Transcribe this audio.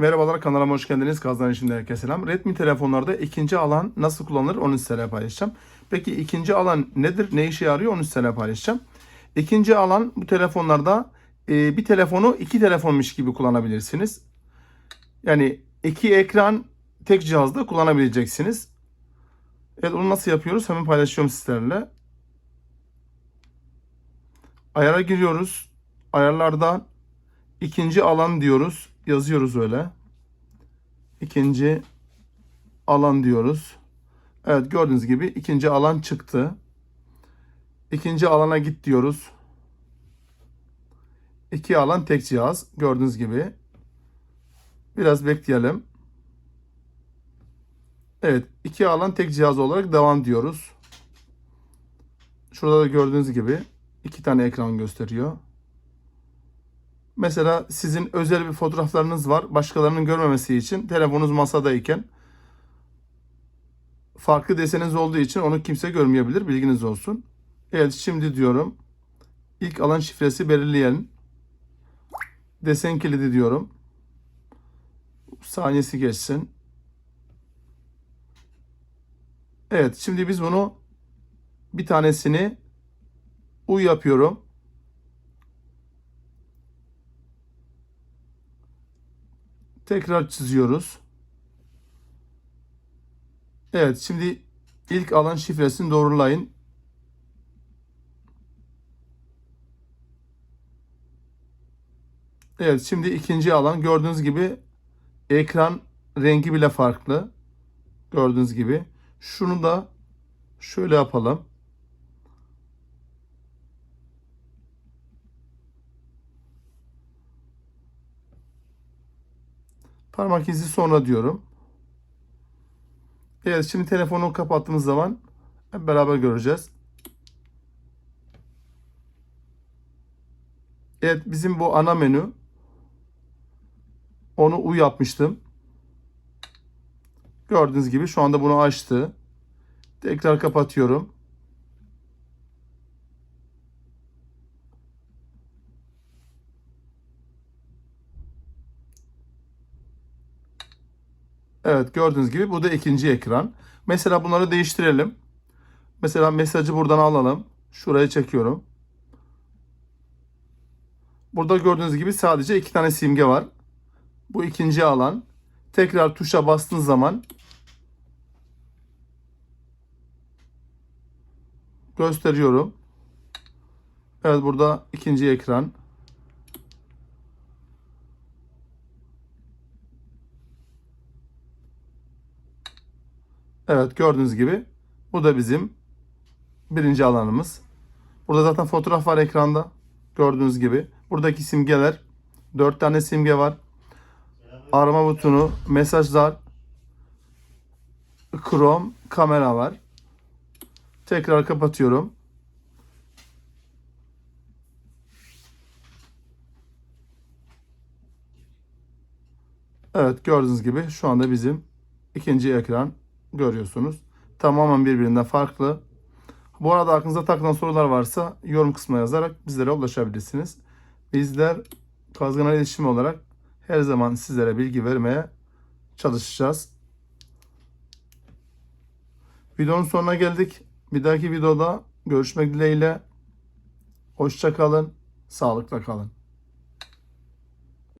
Merhabalar kanalıma hoş geldiniz. Kazdan işimde herkese selam. Redmi telefonlarda ikinci alan nasıl kullanılır onu sizlere paylaşacağım. Peki ikinci alan nedir? Ne işe yarıyor onu sizlere paylaşacağım. İkinci alan bu telefonlarda e, bir telefonu iki telefonmuş gibi kullanabilirsiniz. Yani iki ekran tek cihazda kullanabileceksiniz. Evet onu nasıl yapıyoruz? Hemen paylaşıyorum sizlerle. Ayara giriyoruz. Ayarlardan ikinci alan diyoruz. Yazıyoruz öyle. İkinci alan diyoruz. Evet gördüğünüz gibi ikinci alan çıktı. İkinci alana git diyoruz. İki alan tek cihaz. Gördüğünüz gibi. Biraz bekleyelim. Evet. iki alan tek cihaz olarak devam diyoruz. Şurada da gördüğünüz gibi iki tane ekran gösteriyor. Mesela sizin özel bir fotoğraflarınız var. Başkalarının görmemesi için telefonunuz masadayken farklı deseniz olduğu için onu kimse görmeyebilir. Bilginiz olsun. Evet şimdi diyorum. İlk alan şifresi belirleyelim. Desen kilidi diyorum. Saniyesi geçsin. Evet şimdi biz bunu bir tanesini U yapıyorum. Tekrar çiziyoruz. Evet şimdi ilk alan şifresini doğrulayın. Evet şimdi ikinci alan gördüğünüz gibi ekran rengi bile farklı. Gördüğünüz gibi. Şunu da şöyle yapalım. Parmak izi sonra diyorum. Evet şimdi telefonu kapattığımız zaman hep beraber göreceğiz. Evet bizim bu ana menü. Onu U yapmıştım. Gördüğünüz gibi şu anda bunu açtı. Tekrar kapatıyorum. Evet gördüğünüz gibi bu da ikinci ekran. Mesela bunları değiştirelim. Mesela mesajı buradan alalım. Şuraya çekiyorum. Burada gördüğünüz gibi sadece iki tane simge var. Bu ikinci alan. Tekrar tuşa bastığınız zaman gösteriyorum. Evet burada ikinci ekran. Evet gördüğünüz gibi bu da bizim birinci alanımız. Burada zaten fotoğraf var ekranda. Gördüğünüz gibi. Buradaki simgeler. Dört tane simge var. Arama butonu, mesajlar, Chrome, kamera var. Tekrar kapatıyorum. Evet gördüğünüz gibi şu anda bizim ikinci ekran görüyorsunuz. Tamamen birbirinden farklı. Bu arada aklınıza takılan sorular varsa yorum kısmına yazarak bizlere ulaşabilirsiniz. Bizler Kazgan İletişim olarak her zaman sizlere bilgi vermeye çalışacağız. Videonun sonuna geldik. Bir dahaki videoda görüşmek dileğiyle. Hoşça kalın, sağlıkla kalın.